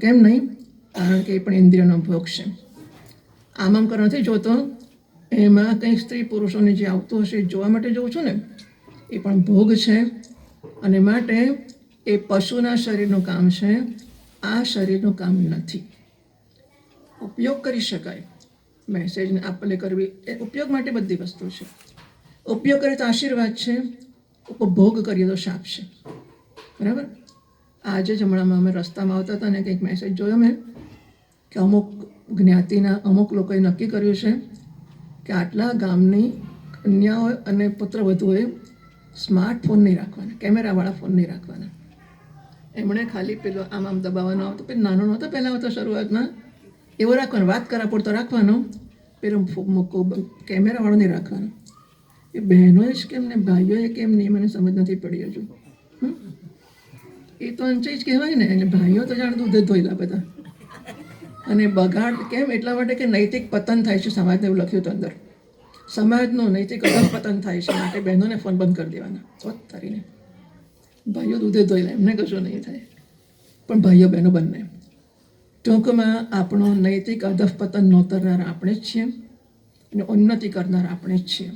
કેમ નહીં? કારણ કે એ પણ ઇન્દ્રિયનો ભોગ છે. આમ આમ કરવા નથી જોતો એમાં કંઈ સ્ત્રી પુરુષોને જે આવતું હશે જોવા માટે જોઉં છું ને, એ પણ ભોગ છે. અને માટે એ પશુના શરીરનું કામ છે. આ શરીરનું કામ નથી. ઉપયોગ કરી શકાય. મેસેજને આપલે કરવી એ ઉપયોગ માટે બધી વસ્તુ છે. ઉપયોગ કરીએ તો આશીર્વાદ છે. ઉપભોગ કરીએ તો શાપ છે. બરાબર? આજે જ હમણાંમાં અમે રસ્તામાં આવતા હતા અને કંઈક મેસેજ જોયો મેં કે અમુક જ્ઞાતિના, અમુક લોકોએ નક્કી કર્યું છે કે આટલા ગામની કન્યાઓ અને પુત્રવધુઓએ સ્માર્ટફોન નહીં રાખવાના, કેમેરાવાળા ફોન નહીં રાખવાના. એમણે ખાલી પેલો આમ આમ દબાવવાનો આવતો પેલો નાનો નહોતો, પહેલાં આવતો શરૂઆતમાં. એવો રાખવાનો, વાત કરા પૂરતો રાખવાનો, પેલો મૂકો કેમેરાવાળો નહીં રાખવાનો. એ બહેનોએ જ કેમ ને, ભાઈઓએ કેમ નહીં મને સમજ નથી પડી હજુ? એ તો અંચે જ કહેવાય ને એટલે ભાઈઓ તો જાણે દૂધે ધોયેલા બધા. અને બગાડ કેમ એટલા માટે કે નૈતિક પતન થાય છે સમાજને એવું લખ્યું હતું અંદર. સમાજનું નૈતિક પતન થાય છે માટે બહેનોને ફોન બંધ કરી દેવાના. સ્વત તારીને. ભાઈઓ દૂધે ધોયેલા એમને કશું નહીં થાય. પણ ભાઈઓ બહેનો બંને. ટૂંકમાં આપણો નૈતિક અધઃપતન નોતરનાર આપણે જ છીએ અને ઉન્નતિ કરનાર આપણે જ છીએ.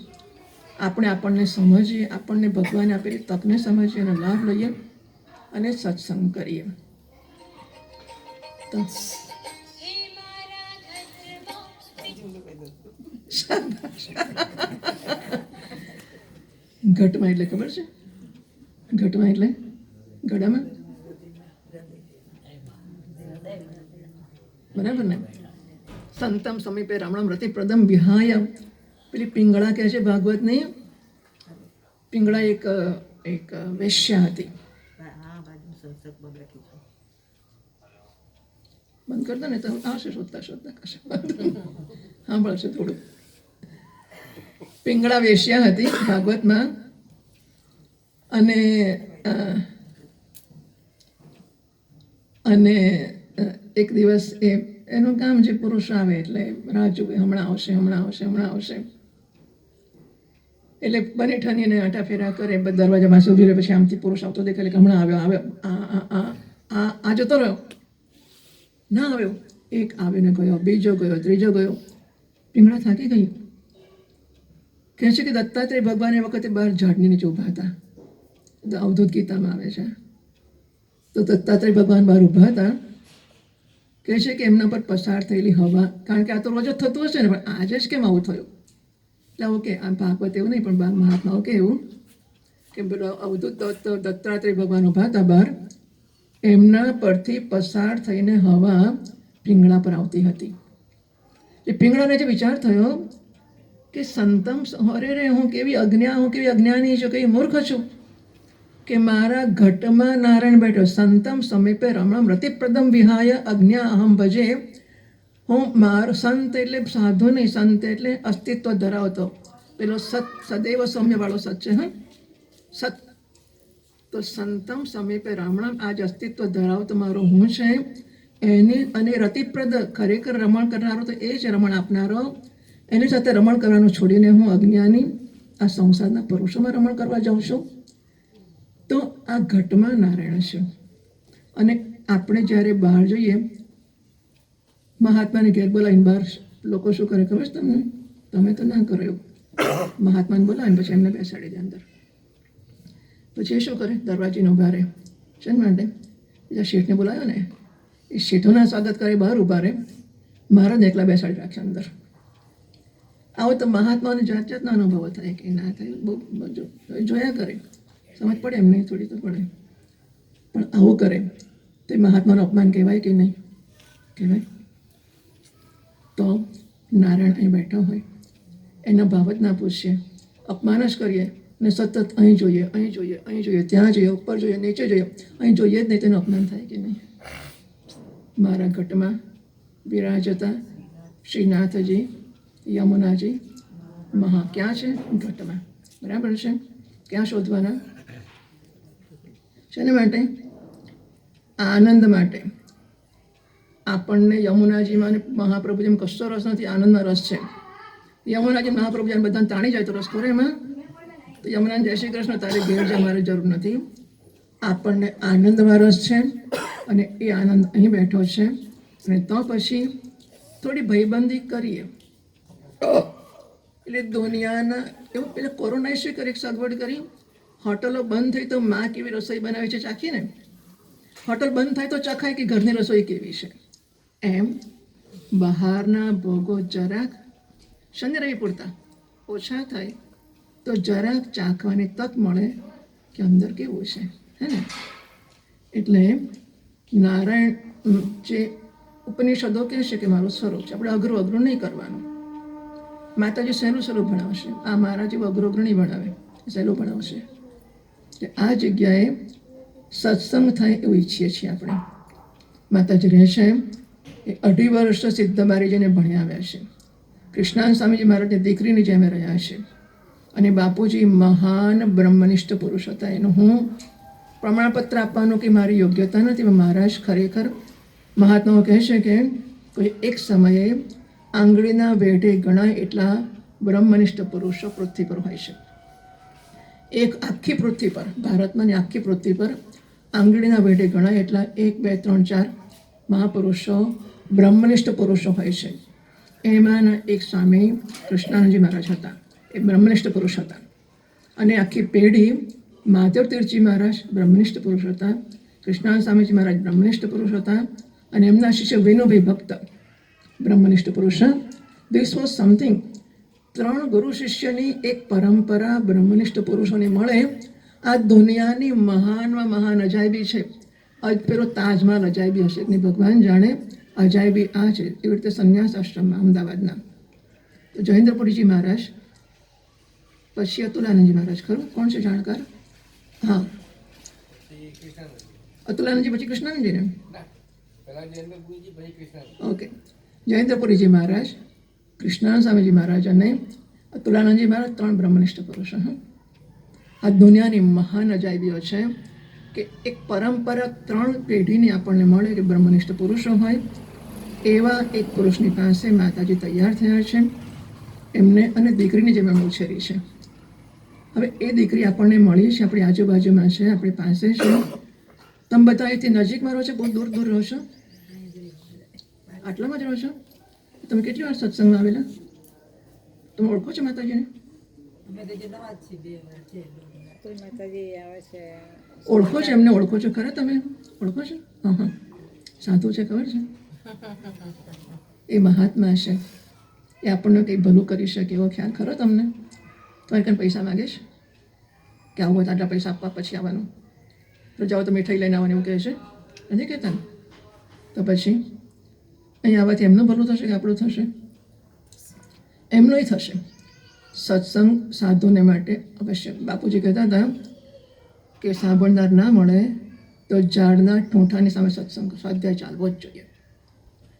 આપણે આપણને સમજીએ, આપણને ભગવાને આપેલી તકને સમજીએ એનો લાભ લઈએ. અને સત્સંગ કરીએ. તો ઘટમાં એટલે ખબર છે? ઘટમાં એટલે? ગળામાં? બરાબર ને? સંતમ સમીપે રમણમ રતિ પ્રદમ વિહાય પેલી પિંગળા કહે છે ભાગવત નહીં પિંગળા એક એક વેશ્યા હતી. બંધ કરતા ને તો આવશે શોધતા શોધતા કશે સાંભળશે થોડું પિંગળા વેશ્યા હતી ભાગવતમાં અને અને એક દિવસ એ એનું કામ જે પુરુષ આવે એટલે રાહ જુએ હમણાં આવશે હમણાં આવશે હમણાં આવશે એટલે બને ઠનીને આટા ફેરા કરે દરવાજામાં સુધી પાસે ઊભી રહે, પછી આમથી પુરુષ આવતો દેખાય, એટલે હમણાં આવ્યો આવ્યો. આ આ જતો રહ્યો. ના આવ્યો. એક આવ્યો ને ગયો, બીજો ગયો, ત્રીજો ગયો. પીંગળા થાકી ગઈ. કહે છે કે દત્તાત્રેય ભગવાન એ વખતે બહાર ઝાડની નીચે ઊભા હતા. અવધૂત ગીતામાં આવે છે. તો દત્તાત્રેય ભગવાન બહાર ઊભા હતા. કહે છે કે એમના પર પસાર થયેલી હવા, કારણ કે આ તો રોજ જ થતું હશે ને, પણ આજે જ કેમ આવું થયું? એટલે ઓકે આ ભાગવત એવું નહીં, પણ બા- મહાત્માઓ કે એવું કે પેલો અવધૂત દત્ત દત્તાત્રેય ભગવાન ઊભા હતા બાર એમના પરથી પસાર થઈને હવા પીંગળા પર આવતી હતી. એ પીંગળાને જે વિચાર થયો કે સંતમ અરે રે, હું કેવી અજ્ઞા હું કેવી અજ્ઞાની છું, કેવી મૂર્ખ છું કે મારા ઘટમાં નારાયણ બેઠો. સંતમ સમીપે રમણમ રતિપ્રદમ વિહાય અજ્ઞા અહમ ભજે હું મારો સંત એટલે સાધુ નહીં સંત એટલે અસ્તિત્વ ધરાવતો. પેલો સત, સદૈવ સૌમ્યવાળો સત છે, હા? સત. તો સંતમ સમીપે રમણમ આજ અસ્તિત્વ ધરાવતો મારો હું છે. એની અને રતિપ્રદ ખરેખર રમણ કરનારો તો એ જ રમણ આપનારો. એની સાથે રમણ કરવાનું છોડીને હું અજ્ઞાની આ સંસારના પુરુષોમાં રમણ કરવા જાઉં છું. તો આ ઘટમાં નારાયણ છે. અને આપણે જ્યારે બહાર જઈએ મહાત્માને ઘેર બોલાવીને બહાર લોકો શું કરે ખબર છે તમને? તમે તો ના કરો એવું. મહાત્માને બોલાવીને પછી એમને બેસાડી દે અંદર. પછી એ શું કરે? દરવાજીને ઊભા રહે છે ને માટે? બીજા શેઠને બોલાવ્યો ને. એ શેઠોના સ્વાગત કરે, બહાર ઊભા રહે. મારા જ એકલા બેસાડી રાખે અંદર. આવો તો મહાત્માઓને જાત જાતના અનુભવો થાય કે ના થાય, બહુ જોયા કરે. સમજ પડે એમને, થોડી તો પડે. પણ આવું કરે. તે મહાત્માનું અપમાન કહેવાય કે નહીં? કહેવાય? તો નારાયણ અહીં બેઠો હોય. એના ભાવત ના પૂછીએ અપમાન જ કરીએ ને સતત અહીં જોઈએ અહીં જોઈએ અહીં જોઈએ, ત્યાં જોઈએ, ઉપર જોઈએ, નીચે જોઈએ, અહીં જોઈએ જ નહીં તેનું અપમાન થાય કે નહીં? મારા ઘટમાં બિરાજતા શ્રીનાથજી યમુનાજી, મહા ક્યાં છે? ઘટમાં. બરાબર છે? ક્યાં શોધવાના? શેને માટે? આનંદ માટે. આપણને યમુનાજીમાં અને જેમ કશો રસ નથી, આનંદનો રસ છે. યમુનાજી મહાપ્રભુજીને બધાને તાણી જાય તો રસ ખોરે એમાં. તો યમુનાને જય શ્રી કૃષ્ણ, તારે ઘેર જવાની જરૂર નથી. આપણને આનંદમાં રસ છે અને એ આનંદ અહીં બેઠો છે. અને તો પછી થોડી ભયબંધી કરીએ. એટલે દુનિયાના, એવું પેલા કોરોનાએ શું કરી સગવડ કરી. હોટલો બંધ થઈ તો માં કેવી રસોઈ બનાવે છે ચાખીને? હોટલ બંધ થાય તો ચખાય કે ઘરની રસોઈ કેવી છે? એમ બહારના ભોગો જરાક શનિ રવિ પૂરતા ઓછા થાય તો જરાક ચાખવાની તક મળે કે અંદર કેવું છે, હે ને? એટલે નારાયણ જે ઉપનિષદો કહે છે કે મારું સ્વરૂપ છે, આપણે અઘરું અઘરું નહીં કરવાનું. માતાજી સહેલું સહેલું ભણાવશે. આ મારા જેવું અઘરું અઘરું નહીં ભણાવે, સહેલું ભણાવશે. કે આ જગ્યાએ સત્સંગ થાય એવું ઈચ્છીએ છીએ આપણે. માતાજી રહે છે એ અઢી વર્ષ સિદ્ધ બારીજીને આવ્યા છે. કૃષ્ણાન સ્વામીજી મહારાજની દીકરીની જેમ રહ્યા છે. અને બાપુજી મહાન બ્રહ્મનિષ્ઠ પુરુષ હતા. એનું હું પ્રમાણપત્ર આપવાનું કે મારી યોગ્યતા નથી, પણ મહારાજ ખરેખર મહાત્માઓ કહે છે કે કોઈ એક સમયે આંગળીના વેઢે ગણાય એટલા બ્રહ્મનિષ્ઠ પુરુષો પૃથ્વી પર હોય છે. એક આખી પૃથ્વી પર, ભારતમાં ને આખી પૃથ્વી પર આંગળીના વેઢે ગણાય એટલા એક, બે, ત્રણ, ચાર મહાપુરુષો બ્રહ્મનિષ્ઠ પુરુષો હોય છે. એમાંના એક સ્વામી કૃષ્ણાનંદજી મહારાજ હતા. એ બ્રહ્મનિષ્ઠ પુરુષ હતા. અને આખી પેઢી માધવ તીર્થજી મહારાજ બ્રહ્મનિષ્ઠ પુરુષ હતા. કૃષ્ણાનંદ સ્વામીજી મહારાજ બ્રહ્મનિષ્ઠ પુરુષ હતા. અને એમના શિષ્ય વિનુભાઈ ભક્ત બ્રહ્મનિષ્ઠ પુરુષ. દિસ વોઝ સમથિંગ ત્રણ ગુરુ શિષ્યની એક પરંપરા બ્રહ્મનિષ્ઠ પુરુષોને મળે. આ દુનિયાની મહાનમાં મહાન અજાયબી છે. આજ પેલો તાજમાં અજાયબી હશે કે ભગવાન જાણે. અજાયબી આ છે. એવી રીતે સંન્યાસ આશ્રમમાં, અમદાવાદના. તો જયેન્દ્રપુરીજી મહારાજ, પછી અતુલાનંદજી મહારાજ, ખરું? કોણ છે જાણકાર? હા. અતુલાનંદજી, પછી કૃષ્ણાનંદજી ઓકે. જયેન્દ્રપુરીજી મહારાજ, કૃષ્ણાનંદ સ્વામીજી મહારાજ અને અતુલાનંદજી મહારાજ ત્રણ બ્રહ્મનિષ્ઠ પુરુષો, હા. આ દુનિયાની મહાન અજાયબીઓ છે. કે એક પરંપરા ત્રણ પેઢીની આપણને મળે કે બ્રહ્મનિષ્ઠ પુરુષો હોય એવા એક પુરુષની પાસે માતાજી તૈયાર થયા છે એમને અને દીકરીની જેમ એમણે ઉછેરી છે. હવે એ દીકરી આપણને મળી છે આપણી આજુબાજુમાં છે આપણી પાસે છે. તમે બધા અહીંથી નજીકમાં રહો છો બહુ દૂર દૂર રહો છો? આટલામાં જ રહો છો? તમે કેટલી વાર સત્સંગમાં આવેલા? તમે ઓળખો છો માતાજીને? માતાજી આવે છે ઓળખો છો, એમને ઓળખો છો. ખરા તમે? ઓળખો છો? હા હા સાધુ છે, ખબર છે? એ મહાત્મા છે. એ આપણને કંઈ ભલું કરી શકે એવો ખ્યાલ ખરો તમને? તમારે કંઈ પૈસા માગે કે આવું આટલા પૈસા આપવા પછી આવવાનું? તો જાઓ તો મીઠાઈ લઈને આવવાનું એવું કહે છે? નથી કહેતા તો પછી અહીં આવવાથી એમનું ભલું થશે કે આપણું થશે? એમનુંય થશે. સત્સંગ સાધુને માટે અવશ્ય. બાપુજી કહેતા હતા કે સાંભળનાર ના મળે તો ઝાડના ઠૂંઠાની સામે સત્સંગ, સ્વાધ્યાય ચાલવો જ જોઈએ.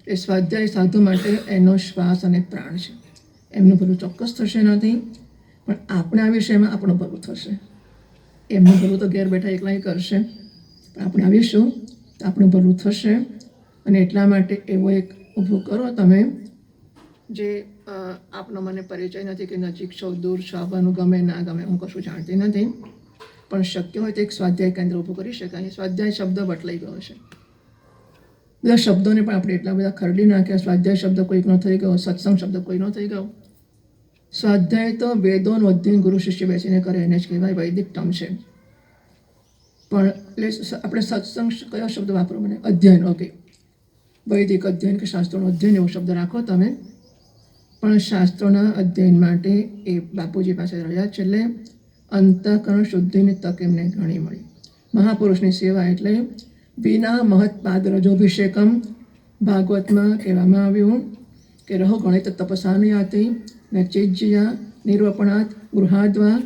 એ સ્વાધ્યાય સાધુ માટે એનો શ્વાસ અને પ્રાણ છે. એમનું ભલું ચોક્કસ થશે નથી, પણ આપણે આ વિષયમાં આપણું ભલું થશે. એમનું ભલું તો ઘેર બેઠા એકલા કરશે. પણ આપણે આવીશું તો આપણું ભલું થશે. અને એટલા માટે એવો એક ઊભું કરો તમે જે આપનો મને પરિચય નથી કે નજીક છો, દૂર છો આવવાનું ગમે ના ગમે, હું કશું જાણતી નથી. પણ શક્ય હોય તો એક સ્વાધ્યાય કેન્દ્ર ઊભું કરી શકાય. સ્વાધ્યાય શબ્દ બટલાઈ ગયો છે બધા શબ્દોને પણ આપણે એટલા બધા ખરડી નાખ્યા. સ્વાધ્યાય શબ્દ કોઈકનો થઈ ગયો, સત્સંગ શબ્દ કોઈનો થઈ ગયો. સ્વાધ્યાય તો વેદોનું અધ્યયન ગુરુ શિષ્ય બેસીને કરે એને જ કહેવાય, વૈદિક ટર્મ છે. પણ એટલે આપણે સત્સંગ કયો શબ્દ વાપરો મને? અધ્યયન ઓકે વૈદિક અધ્યયન કે શાસ્ત્રોનું અધ્યયન એવો શબ્દ રાખો તમે. પણ શાસ્ત્રોના અધ્યયન માટે એ બાપુજી પાસે રહ્યા છે એટલે અંતઃકરણ શુદ્ધિની તક એમને ઘણી મળી. મહાપુરુષની સેવા એટલે વિના મહત્પાદ રજોભિષેકમ ભાગવતમાં કહેવામાં આવ્યું કે રહો ગણિત તપસાનુયાતિ ને ચેજ્યા નિર્વપણાત ગૃહાદ્વા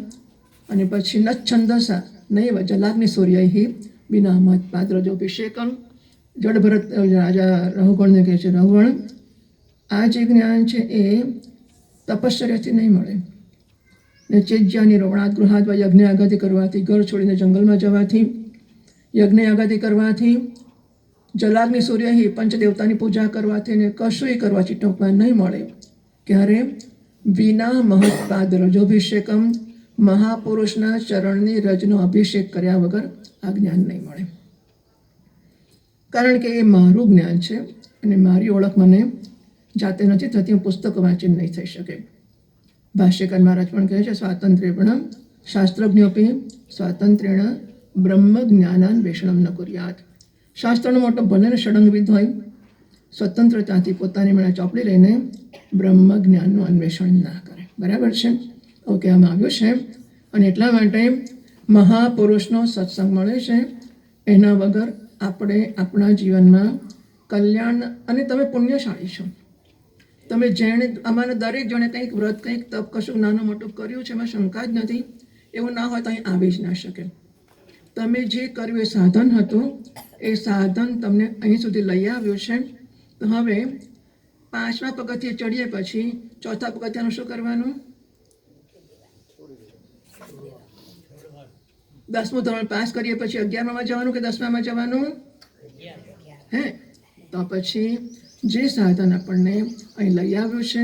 અને પછી ન છંદસા નૈવ જલાગ્નિ સૂર્ય વિના મહત્પાદ રજોભિષેકમ. જડભરત રાજા રહુગણને કહે છે રહુગણ આ જે જ્ઞાન છે એ તપશ્ચર્યાથી નહીં મળે. ને ચેજ્યાની રવણાત ગૃહાદ્વા યજ્ઞ આઘાતી કરવાથી ઘર છોડીને જંગલમાં જવાથી, યજ્ઞ આઘાતી કરવાથી, જલાગ્નિ સૂર્યહિ પંચદેવતાની પૂજા કરવાથી ને કશુંય કરવાથી ટૂંકમાં નહીં મળે. ક્યારે? વિના મહત્પાદ રજોભિષેકમ. મહાપુરુષના ચરણની રજનો અભિષેક કર્યા વગર આ જ્ઞાન નહીં મળે. કારણ કે એ મારું જ્ઞાન છે અને મારી ઓળખ મને જાતે નથી થતી, હું પુસ્તક વાંચીને નહીં થઈ શકે. ભાષ્યકાર મહારાજ પણ કહે છે સ્વાતંત્ર્યપણ શાસ્ત્રજ્ઞોપી સ્વાતંત્ર્યણ બ્રહ્મ જ્ઞાનાન વેષણમ ન કુર્યાત શાસ્ત્રનો મોટો ભલે ષડંગવિદ હોય સ્વતંત્રતાથી પોતાની મને ચોપડી લઈને બ્રહ્મ જ્ઞાનનું અન્વેષણ ના કરે. બરાબર છે? એવું કહેવામાં આવ્યું છે. અને એટલા માટે મહાપુરુષનો સત્સંગ મળે છે. એના વગર આપણે આપણા જીવનમાં કલ્યાણ અને તમે પુણ્યશાળી છો. તમે જેણે અમારા દરેક જણે કંઈક વ્રત કંઈક તપ કશું નાનું મોટું કર્યું છે એમાં શંકા જ નથી. એવું ના હોય તો અહીં આવી જ ના શકે. તમે જે કર્યું એ સાધન હતું એ સાધન તમને અહીં સુધી લઈ આવ્યું છે. તો હવે પાંચમા પગથિયે ચડીએ પછી ચોથા પગથિયાનું શું કરવાનું? દસમું ધોરણ પાસ કરીએ પછી અગિયારમાં જવાનું કે દસમામાં જવાનું? હે? તો પછી જે સાધન આપણને અહીં લઈ આવ્યું છે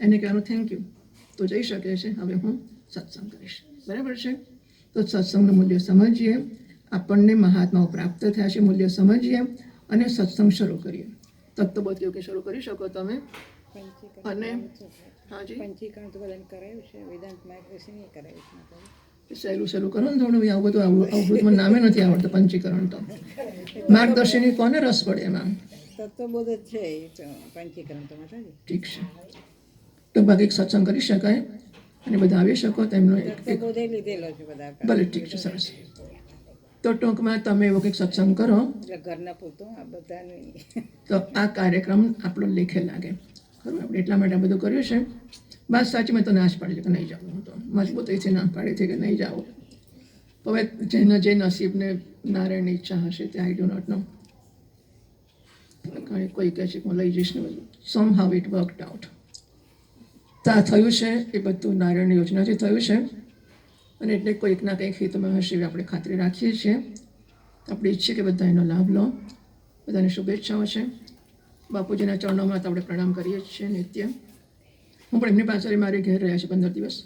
એને કહેવાનું થેન્ક યુ તો જઈ શકે છે હવે હું સત્સંગ કરીશ. બરાબર છે? તો સત્સંગનું મૂલ્ય સમજીએ. આપણને મહાત્માઓ પ્રાપ્ત થયા છે મૂલ્ય સમજીએ અને સત્સંગ શરૂ કરીએ. તત્વબોધ્યો કે શરૂ કરી શકો તમે? અને હાજી? પંચીકરણ તો બધાને કરાયું છે વેદાંત માર્ગદર્શન કરાયું છે સહેલું સહેલું કરો ને થોડું આવું બધું અવૃતમાં નામે નથી આવડતું પંચીકરણ તો. માર્ગદર્શિની કોને રસ પડે એમાં? તત્વબોધ જ છે પંચીકરણ તો ઠીક છે. ટૂંકમાં કંઈક સત્સંગ કરી શકાય અને બધા આવી શકો તેમનો એક એક લીધેલો છે બધા ભલે ઠીક છે સરસ તો ટૂંકમાં તમે એવો કંઈક સત્સંગ કરો. ઘરના પૂરતો આ બધાને. તો આ કાર્યક્રમ આપણો લેખે લાગે. ખરું? આપણે એટલા માટે બધું કર્યું છે. બસ સાચી મેં તો નાશ પાડી છે કે નહીં જવું તો. મજબૂતીથી ના પાડી છે કે નહીં જાઓ હવે જેના જે નસીબને નારાયણની ઈચ્છા હશે તે આઈ ડો નોટ નો કોઈ કહે છે કે હું લઈ જઈશ ને બધું. Somehow it worked out તો થયું છે એ બધું નારાયણની યોજનાથી થયું છે. અને એટલે કોઈકના કંઈક હિતમાં હશે એવી આપણે ખાતરી રાખીએ છીએ. આપણે ઈચ્છીએ કે બધા એનો લાભ લો. બધાને શુભેચ્છાઓ છે. બાપુજીના ચરણોમાં તો આપણે પ્રણામ કરીએ છીએ નિત્ય. હું પણ એમની પાસે મારી ઘેર રહ્યા છે પંદર દિવસ.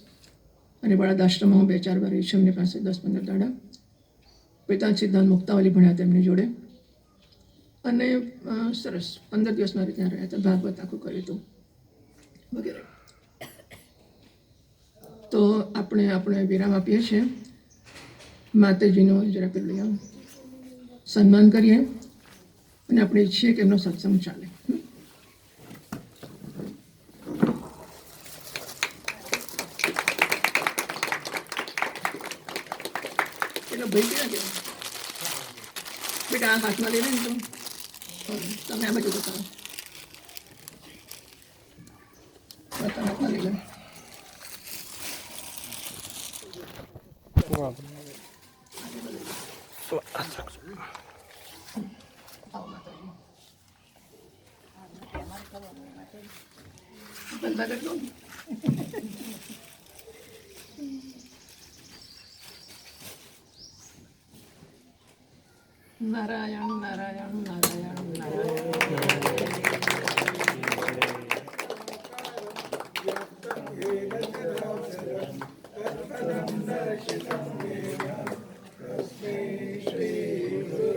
અને બળાદ આશ્રમમાં હું બે ચાર વાર રહી છું એમની પાસે દસ પંદર દાડા. પિતા સિદ્ધાંત મુક્તાવલી ભણ્યા તેમની જોડે. અને સરસ. પંદર દિવસ મારે ત્યાં રહ્યા હતા. ભાગવત આખું કર્યું હતું. વગેરે. તો આપણે આપણે વિરામ આપીએ છીએ. માતાજીનો જરા પેલું સન્માન કરીએ. અને આપણે ઈચ્છીએ કે એમનો સત્સંગ ચાલે? પેલો ભાઈ ક્યાં ગયો બેટા હાથમાં લઈ ને તું. તમે આ બાજુ બતાવો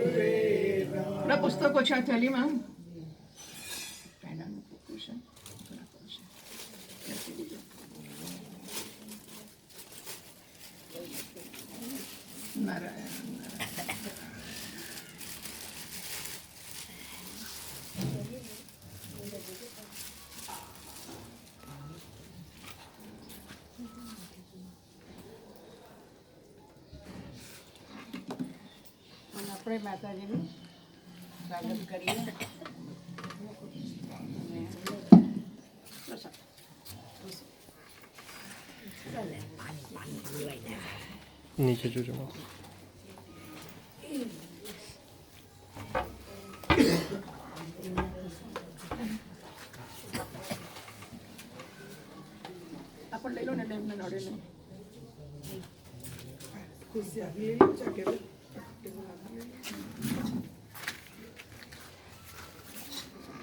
આપણા પુસ્તકો છે આ થેલીમાં પેનાનું પુસ્તક છે. લખી દીધું. નારાયણ નારાયણ અને આપણે માતાજીનું સ્વાગત કરીએ. નીચે જોજો. આપણે લઈ લો ને એમને નડે નહીં.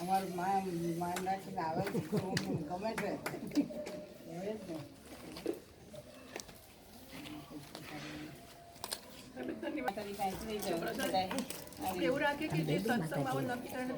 અમારું માન માન રાખીને આવે ગમે છે હવે જ ને એવું રાખે કે જે સત્સંગ નક્કી કરીને